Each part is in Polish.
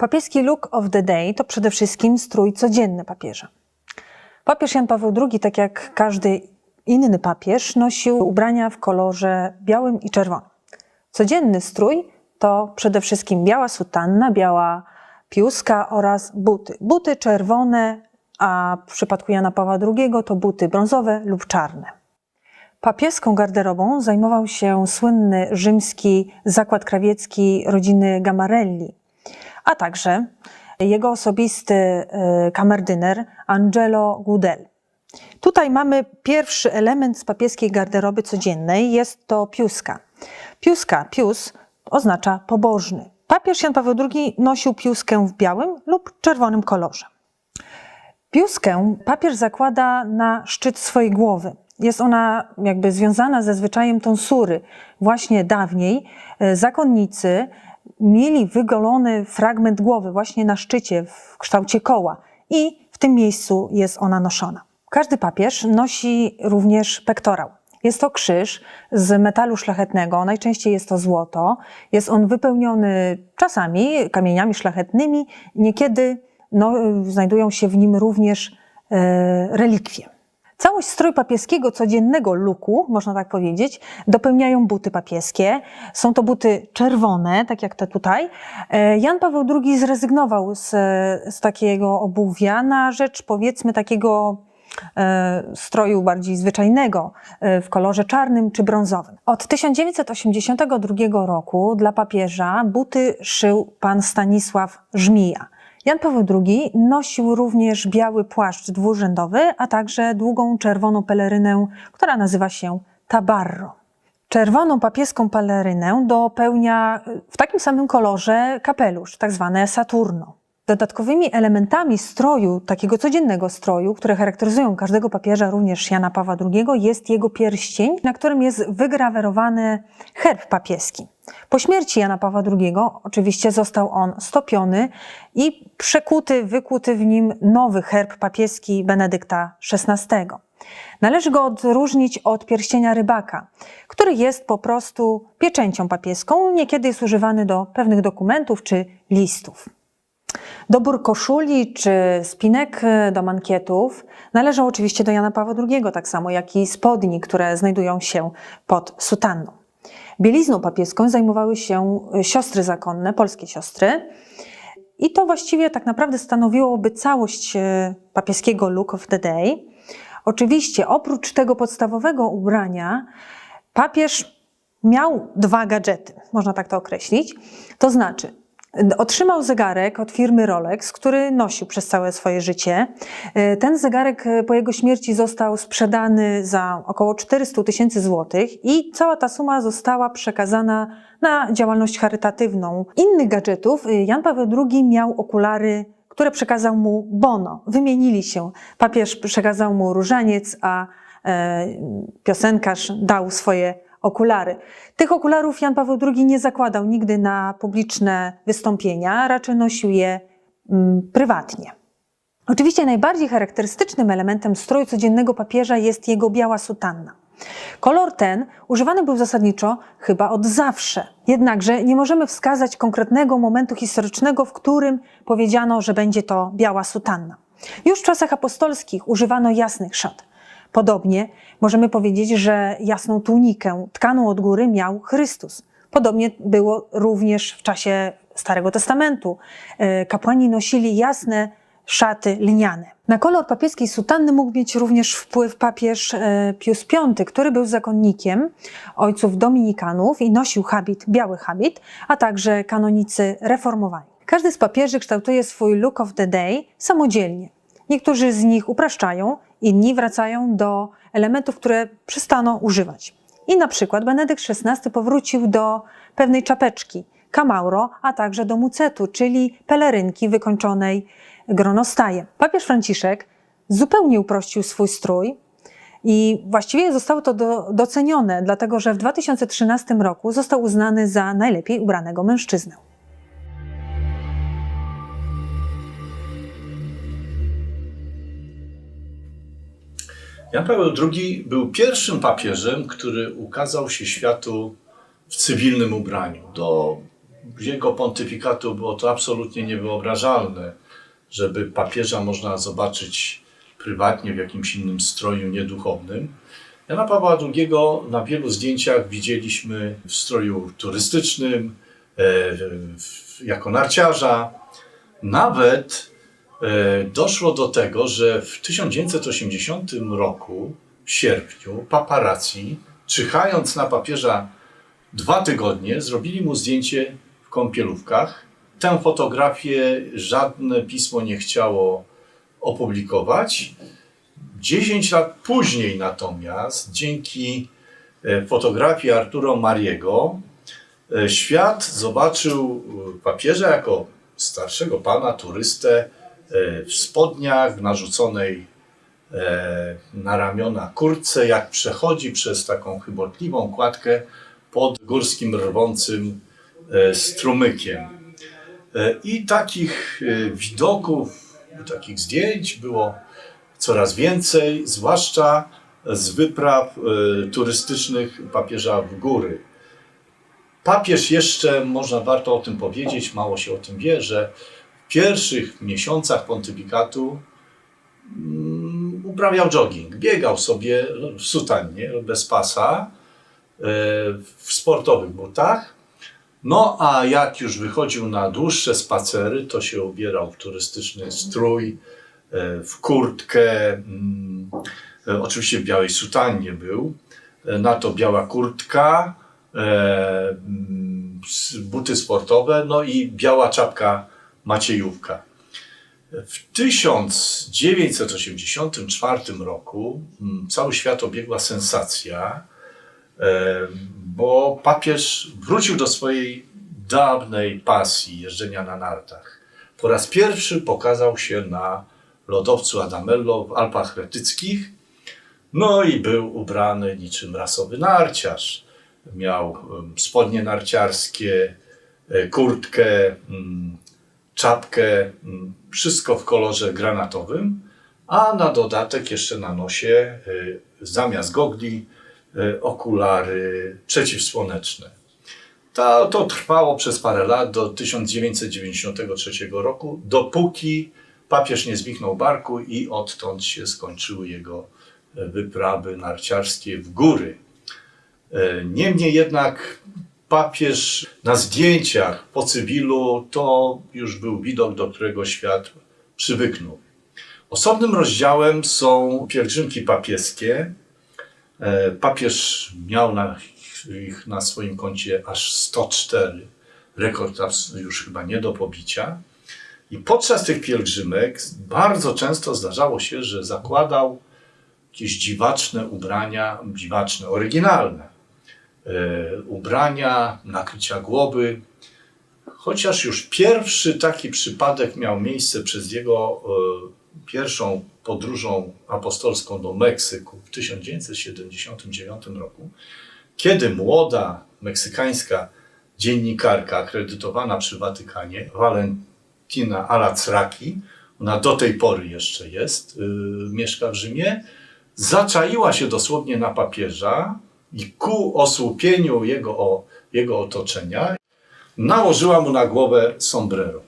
Papieski look of the day to przede wszystkim strój codzienny papieża. Papież Jan Paweł II, tak jak każdy inny papież, nosił ubrania w kolorze białym i czerwonym. Codzienny strój to przede wszystkim biała sutanna, biała piuska oraz buty. Buty czerwone, a w przypadku Jana Pawła II to buty brązowe lub czarne. Papieską garderobą zajmował się słynny rzymski zakład krawiecki rodziny Gamarelli, a także jego osobisty e, kamerdyner Angelo Gudel. Tutaj mamy pierwszy element z papieskiej garderoby codziennej, jest to piuska. Piuska, pius oznacza pobożny. Papież Jan Paweł II nosił piuskę w białym lub czerwonym kolorze. Piuskę papież zakłada na szczyt swojej głowy. Jest ona jakby związana ze zwyczajem tonsury. Właśnie dawniej e, zakonnicy mieli wygolony fragment głowy właśnie na szczycie w kształcie koła i w tym miejscu jest ona noszona. Każdy papież nosi również pektorał. Jest to krzyż z metalu szlachetnego, najczęściej jest to złoto. Jest on wypełniony czasami kamieniami szlachetnymi, niekiedy no, znajdują się w nim również e, relikwie. Całość stroju papieskiego codziennego luku, można tak powiedzieć, dopełniają buty papieskie. Są to buty czerwone, tak jak te tutaj. E, Jan Paweł II zrezygnował z, z takiego obuwia na rzecz powiedzmy takiego e, stroju bardziej zwyczajnego e, w kolorze czarnym czy brązowym. Od 1982 roku dla papieża buty szył pan Stanisław Żmija. Jan Paweł II nosił również biały płaszcz dwurzędowy, a także długą czerwoną pelerynę, która nazywa się tabarro. Czerwoną papieską pelerynę dopełnia w takim samym kolorze kapelusz, tak zwane Saturno. Dodatkowymi elementami stroju, takiego codziennego stroju, które charakteryzują każdego papieża, również Jana Pawła II, jest jego pierścień, na którym jest wygrawerowany herb papieski. Po śmierci Jana Pawła II oczywiście został on stopiony i przekuty, wykuty w nim nowy herb papieski Benedykta XVI. Należy go odróżnić od pierścienia rybaka, który jest po prostu pieczęcią papieską, niekiedy jest używany do pewnych dokumentów czy listów. Dobór koszuli czy spinek e, do mankietów należał oczywiście do Jana Pawła II, tak samo jak i spodni, które znajdują się pod sutanną. Bielizną papieską zajmowały się siostry zakonne, polskie siostry. I to właściwie tak naprawdę stanowiłoby całość e, papieskiego look of the day. Oczywiście oprócz tego podstawowego ubrania papież miał dwa gadżety, można tak to określić. To znaczy Otrzymał zegarek od firmy Rolex, który nosił przez całe swoje życie. E, ten zegarek e, po jego śmierci został sprzedany za około 400 tysięcy złotych i cała ta suma została przekazana na działalność charytatywną. Innych gadżetów e, Jan Paweł II miał okulary, które przekazał mu Bono. Wymienili się. Papież przekazał mu różaniec, a piosenkarz dał swoje okulary. Tych okularów Jan Paweł II nie zakładał nigdy na publiczne wystąpienia, raczej nosił je mm, prywatnie. Oczywiście najbardziej charakterystycznym elementem stroju codziennego papieża jest jego biała sutanna. Kolor ten używany był zasadniczo chyba od zawsze. Jednakże nie możemy wskazać konkretnego momentu historycznego, w którym powiedziano, że będzie to biała sutanna. Już w czasach apostolskich używano jasnych szat. Podobnie możemy powiedzieć, że jasną tunikę, tkaną od góry, miał Chrystus. Podobnie było również w czasie Starego Testamentu. E, kapłani nosili jasne szaty lniane. Na kolor papieskiej sutanny mógł mieć również wpływ papież e, Pius V, który był zakonnikiem ojców dominikanów i nosił habit, biały habit, a także kanonicy reformowani. Każdy z papieży kształtuje swój look of the day samodzielnie. Niektórzy z nich upraszczają, inni wracają do elementów, które przestano używać. I na przykład Benedykt XVI powrócił do pewnej czapeczki, kamauro, a także do mucetu, czyli pelerynki wykończonej gronostajem. Papież Franciszek zupełnie uprościł swój strój, i właściwie zostało to do, docenione, dlatego że w 2013 roku został uznany za najlepiej ubranego mężczyznę. Jan Paweł II był pierwszym papieżem, który ukazał się światu w cywilnym ubraniu. Do jego pontyfikatu było to absolutnie niewyobrażalne, żeby papieża można zobaczyć prywatnie w jakimś innym stroju nieduchownym. Jana Pawła II na wielu zdjęciach widzieliśmy w stroju turystycznym, e, jako narciarza. Nawet doszło do tego, że w 1980 roku, w sierpniu, paparazzi, czyhając na papieża dwa tygodnie, zrobili mu zdjęcie w kąpielówkach. Tę fotografię żadne pismo nie chciało opublikować. 10 lat później natomiast, dzięki e, fotografii Arturo Mariego, e, świat zobaczył e, papieża jako starszego pana, turystę e, w spodniach, w narzuconej e, na ramiona kurtce, jak przechodzi przez taką chybotliwą kładkę pod górskim rwącym e, strumykiem. E, I takich e, widoków, takich zdjęć było coraz więcej, zwłaszcza z wypraw e, turystycznych papieża w góry. Papież jeszcze, można warto o tym powiedzieć, mało się o tym wie, że pierwszych miesiącach pontyfikatu mm, uprawiał jogging. Biegał sobie w sutannie, bez pasa, e, w sportowych butach. No a jak już wychodził na dłuższe spacery, to się ubierał w turystyczny strój, e, w kurtkę, mm, e, oczywiście w białej sutannie był, na to biała kurtka, mm, buty sportowe, no i biała czapka maciejówka. W 1984 roku mm, cały świat obiegła sensacja, e, bo papież wrócił do swojej dawnej pasji jeżdżenia na nartach. Po raz pierwszy pokazał się na lodowcu Adamello w Alpach Retyckich, no i był ubrany niczym rasowy narciarz. Miał spodnie narciarskie, e, kurtkę, mm, czapkę, mm, wszystko w kolorze granatowym, a na dodatek jeszcze na nosie y, zamiast gogli y, okulary przeciwsłoneczne. To, to trwało przez parę lat do 1993 roku, dopóki papież nie zwichnął barku i odtąd się skończyły jego e, wyprawy narciarskie w góry. Niemniej jednak papież na zdjęciach po cywilu to już był widok, do którego świat przywyknął. Osobnym rozdziałem są pielgrzymki papieskie. E, Papież miał na ich na swoim koncie aż 104. Rekord już chyba nie do pobicia. I podczas tych pielgrzymek bardzo często zdarzało się, że zakładał jakieś dziwaczne ubrania, dziwaczne, oryginalne. E, ubrania, nakrycia głowy. Chociaż już pierwszy taki przypadek miał miejsce przez jego e, pierwszą podróżą apostolską do Meksyku w 1979 roku, kiedy młoda meksykańska dziennikarka akredytowana przy Watykanie, Valentina Alacraki, ona do tej pory jeszcze jest, yy, mieszka w Rzymie, zaczaiła się dosłownie na papieża i ku osłupieniu jego, o, jego otoczenia nałożyła mu na głowę sombrero.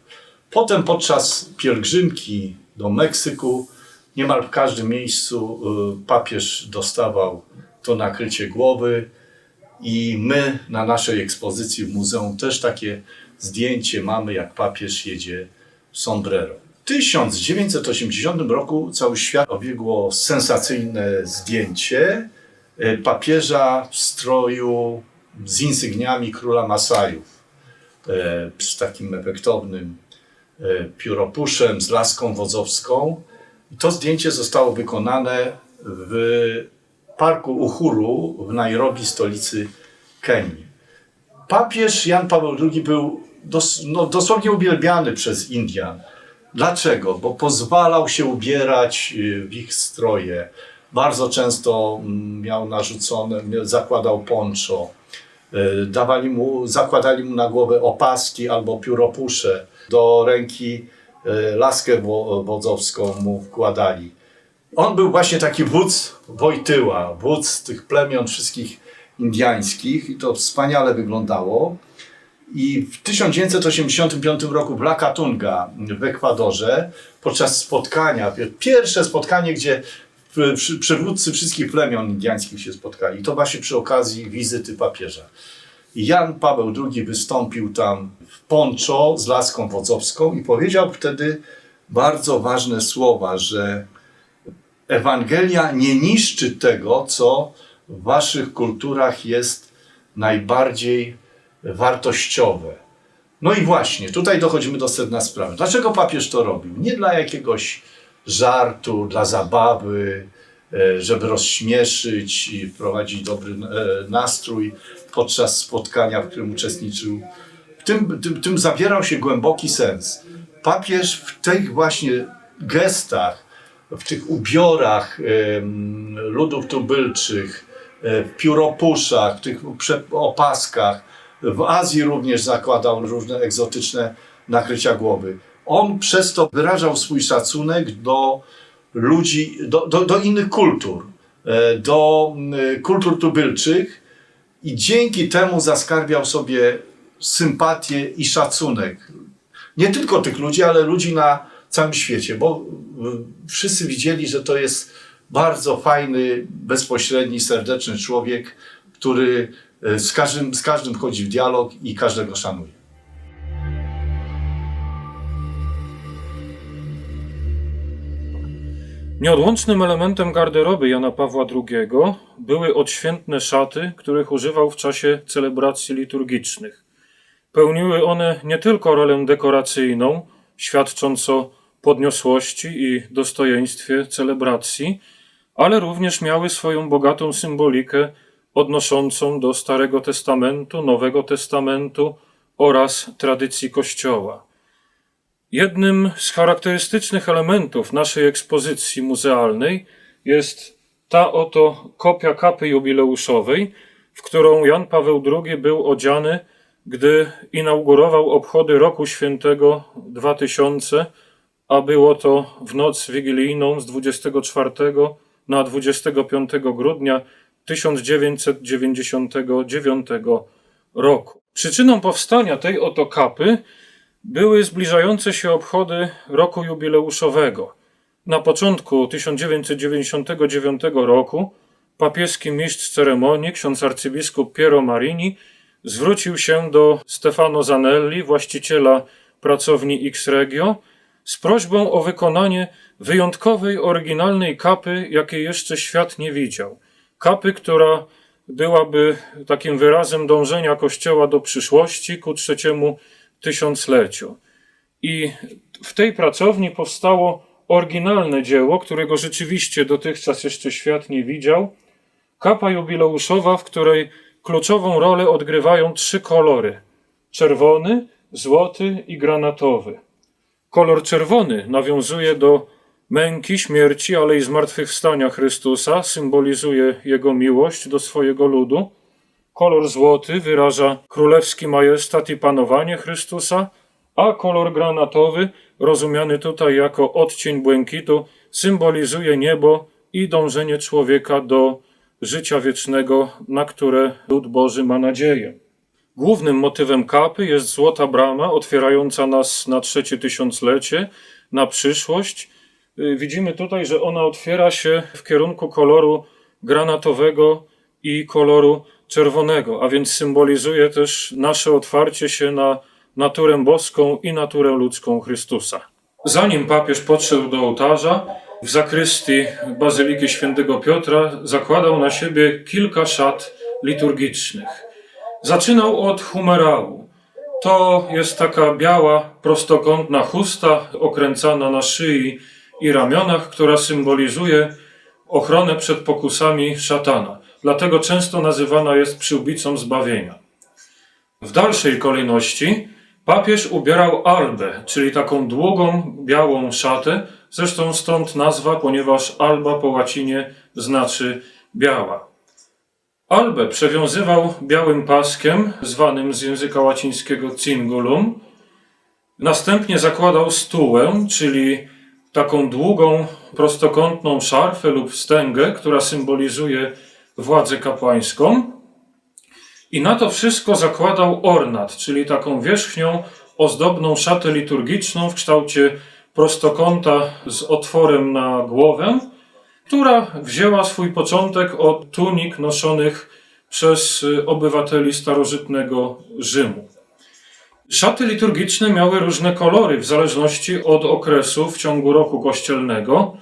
Potem podczas pielgrzymki do Meksyku niemal w każdym miejscu y, papież dostawał to nakrycie głowy i my na naszej ekspozycji w muzeum też takie zdjęcie mamy, jak papież jedzie sombrero. W 1980 roku cały świat obiegło sensacyjne zdjęcie papieża w stroju z insygniami króla Masajów e, z takim efektownym e, pióropuszem, z laską wodzowską. To zdjęcie zostało wykonane w parku Uhuru w Nairobi, stolicy Kenii. Papież Jan Paweł II był dos, no, dosłownie uwielbiany przez Indian. Dlaczego? Bo pozwalał się ubierać y, w ich stroje. Bardzo często mm, miał narzucone, zakładał poncho. Y, Dawali mu, zakładali mu na głowę opaski albo pióropusze. Do ręki y, laskę wo- wodzowską mu wkładali. On był właśnie taki wódz Wojtyła, wódz tych plemion wszystkich indiańskich i to wspaniale wyglądało. I w 1985 roku w La Catunga w Ekwadorze podczas spotkania, pierwsze spotkanie, gdzie przywódcy wszystkich plemion indiańskich się spotkali, to właśnie przy okazji wizyty papieża. Jan Paweł II wystąpił tam w ponczo z laską wodzowską i powiedział wtedy bardzo ważne słowa, że Ewangelia nie niszczy tego, co w waszych kulturach jest najbardziej wartościowe. No i właśnie, tutaj dochodzimy do sedna sprawy. Dlaczego papież to robił? Nie dla jakiegoś żartu, dla zabawy, e, żeby rozśmieszyć i wprowadzić dobry e, nastrój podczas spotkania, w którym uczestniczył. W tym, tym, tym zawierał się głęboki sens. Papież w tych właśnie gestach, w tych ubiorach ludów tubylczych, e, w pióropuszach, w tych opaskach, w Azji również zakładał różne egzotyczne nakrycia głowy. On przez to wyrażał swój szacunek do ludzi, do, do, do innych kultur, e, do kultur tubylczych i dzięki temu zaskarbiał sobie sympatię i szacunek. Nie tylko tych ludzi, ale ludzi na całym świecie, bo y, wszyscy widzieli, że to jest bardzo fajny, bezpośredni, serdeczny człowiek, który y, z każdym, z każdym wchodzi w dialog i każdego szanuje. Nieodłącznym elementem garderoby Jana Pawła II były odświętne szaty, których używał w czasie celebracji liturgicznych. Pełniły one nie tylko rolę dekoracyjną, świadcząc o podniosłości i dostojeństwie celebracji, ale również miały swoją bogatą symbolikę odnoszącą do Starego Testamentu, Nowego Testamentu oraz tradycji Kościoła. Jednym z charakterystycznych elementów naszej ekspozycji muzealnej jest ta oto kopia kapy jubileuszowej, w którą Jan Paweł II był odziany, gdy inaugurował obchody Roku Świętego 2000, a było to w noc wigilijną z 24 na 25 grudnia 1999 roku. Przyczyną powstania tej oto kapy były zbliżające się obchody roku jubileuszowego. Na początku 1999 roku papieski mistrz ceremonii, ksiądz arcybiskup Piero Marini, zwrócił się do Stefano Zanelli, właściciela pracowni X-Regio, z prośbą o wykonanie wyjątkowej, oryginalnej kapy, jakiej jeszcze świat nie widział. Kapy, która byłaby takim wyrazem dążenia Kościoła do przyszłości ku trzeciemu tysiącleciu. I w tej pracowni powstało oryginalne dzieło, którego rzeczywiście dotychczas jeszcze świat nie widział. Kapa jubileuszowa, w której kluczową rolę odgrywają trzy kolory: czerwony, złoty i granatowy. Kolor czerwony nawiązuje do męki, śmierci, ale i zmartwychwstania Chrystusa, symbolizuje jego miłość do swojego ludu. Kolor złoty wyraża królewski majestat i panowanie Chrystusa, a kolor granatowy, rozumiany tutaj jako odcień błękitu, symbolizuje niebo i dążenie człowieka do życia wiecznego, na które lud Boży ma nadzieję. Głównym motywem kapy jest złota brama otwierająca nas na trzecie tysiąclecie, na przyszłość. Y, Widzimy tutaj, że ona otwiera się w kierunku koloru granatowego i koloru czerwonego, a więc symbolizuje też nasze otwarcie się na naturę boską i naturę ludzką Chrystusa. Zanim papież podszedł do ołtarza, w zakrystii Bazyliki Świętego Piotra zakładał na siebie kilka szat liturgicznych. Zaczynał od humerału. To jest taka biała, prostokątna chusta okręcana na szyi i ramionach, która symbolizuje ochronę przed pokusami szatana. Dlatego często nazywana jest przyłbicą zbawienia. W dalszej kolejności papież ubierał albę, czyli taką długą, białą szatę. Zresztą stąd nazwa, ponieważ alba po łacinie znaczy biała. Albę przewiązywał białym paskiem, zwanym z języka łacińskiego cingulum. Następnie zakładał stułę, czyli taką długą, prostokątną szarfę lub wstęgę, która symbolizuje władzę kapłańską. I na to wszystko zakładał ornat, czyli taką wierzchnią ozdobną szatę liturgiczną w kształcie prostokąta z otworem na głowę, która wzięła swój początek od tunik noszonych przez y, obywateli starożytnego Rzymu. Szaty liturgiczne miały różne kolory w zależności od okresu w ciągu roku kościelnego.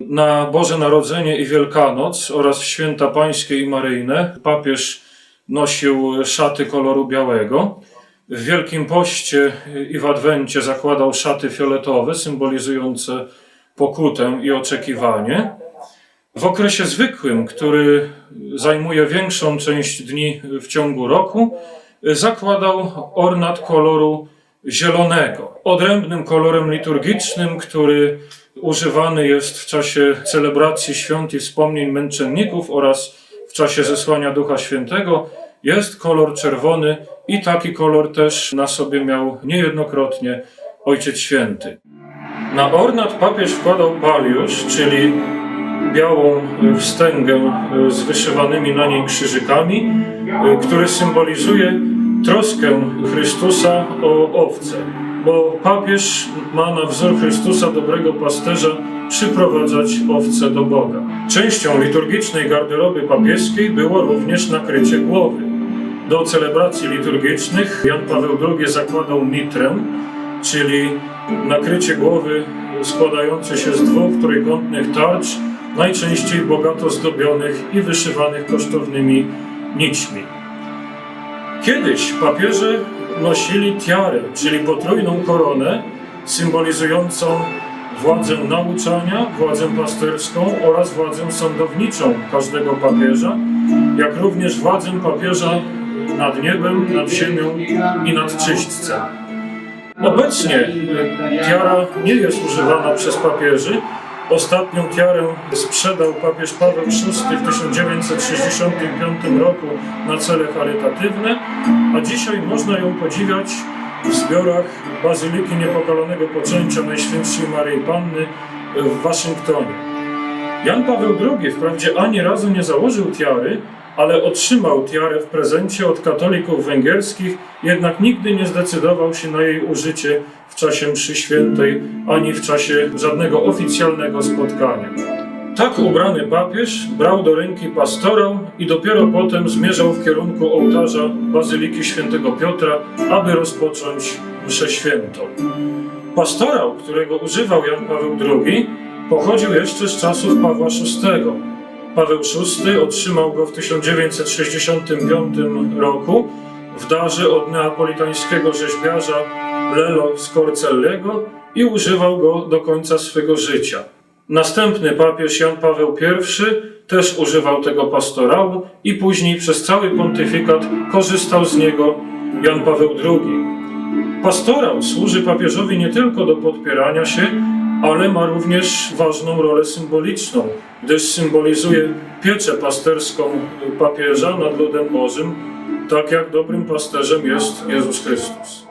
Na Boże Narodzenie i Wielkanoc oraz święta pańskie i maryjne papież nosił szaty koloru białego. W Wielkim Poście i w Adwencie zakładał szaty fioletowe, symbolizujące pokutę i oczekiwanie. W okresie zwykłym, który zajmuje większą część dni w ciągu roku, zakładał ornat koloru zielonego, odrębnym kolorem liturgicznym, który używany jest w czasie celebracji świąt i wspomnień męczenników oraz w czasie zesłania Ducha Świętego, jest kolor czerwony i taki kolor też na sobie miał niejednokrotnie Ojciec Święty. Na ornat papież wkładał paliusz, czyli białą wstęgę z wyszywanymi na niej krzyżykami, który symbolizuje troskę Chrystusa o owce, bo papież ma na wzór Chrystusa dobrego pasterza przyprowadzać owce do Boga. Częścią liturgicznej garderoby papieskiej było również nakrycie głowy. Do celebracji liturgicznych Jan Paweł II zakładał mitrę, czyli nakrycie głowy składające się z dwóch trójkątnych tarcz, najczęściej bogato zdobionych i wyszywanych kosztownymi nićmi. Kiedyś papieże nosili tiarę, czyli potrójną koronę symbolizującą władzę nauczania, władzę pasterską oraz władzę sądowniczą każdego papieża, jak również władzę papieża nad niebem, nad ziemią i nad czyśćcem. Obecnie tiara nie jest używana przez papieży. Ostatnią tiarę sprzedał papież Paweł VI w 1965 roku na cele charytatywne, a dzisiaj można ją podziwiać w zbiorach Bazyliki Niepokalonego Poczęcia Najświętszej Maryi Panny w Waszyngtonie. Jan Paweł II wprawdzie ani razu nie założył tiary, ale otrzymał tiarę w prezencie od katolików węgierskich, jednak nigdy nie zdecydował się na jej użycie w czasie mszy świętej, ani w czasie żadnego oficjalnego spotkania. Tak ubrany papież brał do ręki pastorał i dopiero potem zmierzał w kierunku ołtarza Bazyliki Świętego Piotra, aby rozpocząć mszę świętą. Pastorał, którego używał Jan Paweł II, pochodził jeszcze z czasów Pawła VI. Paweł VI otrzymał go w 1965 roku w darze od neapolitańskiego rzeźbiarza Lelo Scorcellego i używał go do końca swego życia. Następny papież Jan Paweł I też używał tego pastorału i później przez cały pontyfikat korzystał z niego Jan Paweł II. Pastorał służy papieżowi nie tylko do podpierania się, ale ma również ważną rolę symboliczną, gdyż symbolizuje pieczę pasterską papieża nad ludem Bożym, tak jak dobrym pasterzem jest Jezus Chrystus.